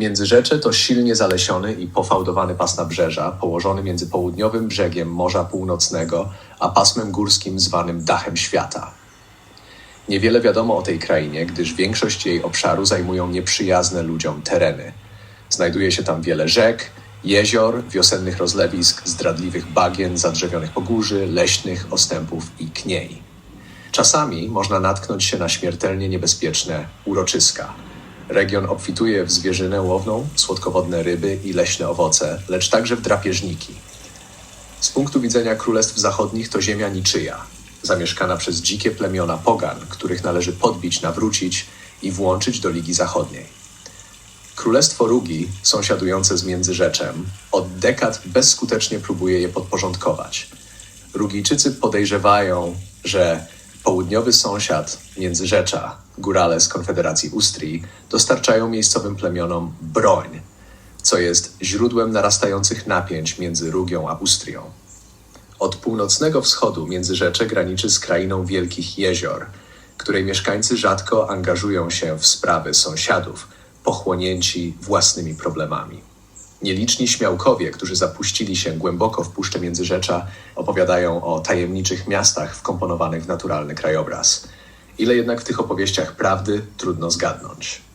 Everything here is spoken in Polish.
Międzyrzecze to silnie zalesiony i pofałdowany pas nabrzeża, położony między południowym brzegiem Morza Północnego a pasmem górskim zwanym Dachem Świata. Niewiele wiadomo o tej krainie, gdyż większość jej obszaru zajmują nieprzyjazne ludziom tereny. Znajduje się tam wiele rzek, jezior, wiosennych rozlewisk, zdradliwych bagien, zadrzewionych pogórzy, leśnych ostępów i kniei. Czasami można natknąć się na śmiertelnie niebezpieczne uroczyska. Region obfituje w zwierzynę łowną, słodkowodne ryby i leśne owoce, lecz także w drapieżniki. Z punktu widzenia Królestw Zachodnich to ziemia niczyja, zamieszkana przez dzikie plemiona pogan, których należy podbić, nawrócić i włączyć do Ligi Zachodniej. Królestwo Rugi, sąsiadujące z Międzyrzeczem, od dekad bezskutecznie próbuje je podporządkować. Rugijczycy podejrzewają, że południowy sąsiad Międzyrzecza, górale z Konfederacji Ustrii, dostarczają miejscowym plemionom broń, co jest źródłem narastających napięć między Rugią a Ustrią. Od północnego wschodu Międzyrzecze graniczy z krainą Wielkich Jezior, której mieszkańcy rzadko angażują się w sprawy sąsiadów, pochłonięci własnymi problemami. Nieliczni śmiałkowie, którzy zapuścili się głęboko w Puszczę Międzyrzecza, opowiadają o tajemniczych miastach wkomponowanych w naturalny krajobraz. Ile jednak w tych opowieściach prawdy, trudno zgadnąć.